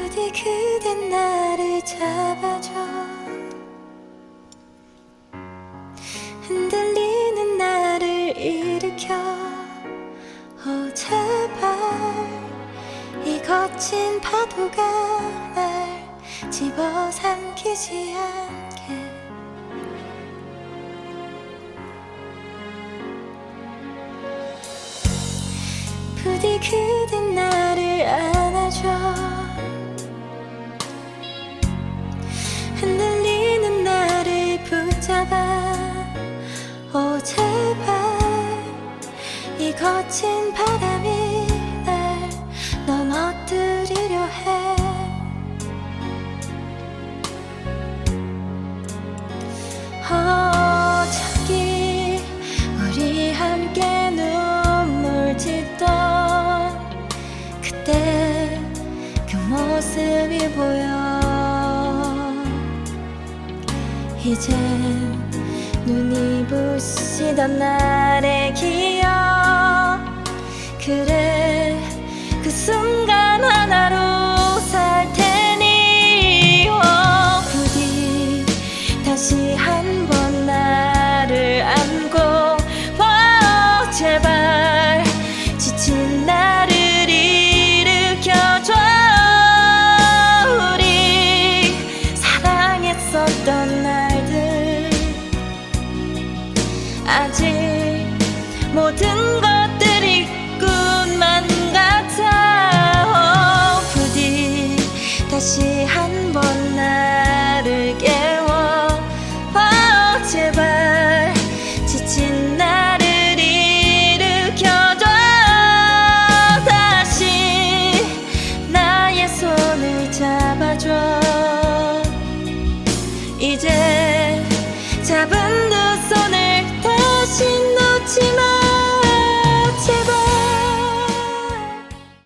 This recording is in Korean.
부디 그댄 나를 잡아줘. 흔들리는 나를 일으켜. 오 제발. 이 거친 파도가 날 집어삼키지 않게. 부디 그댄 거친 바람이 날 넘어뜨리려 해. 어, 저기 우리 함께 눈물 짓던 그때 그 모습이 보여. 이제 눈이 부시던 날의 기억 것들이 꿈만 같아 어, 부디 다시 한 번 나를 깨워. 어, 제발 지친 나를 일으켜줘. 다시 나의 손을 잡아줘.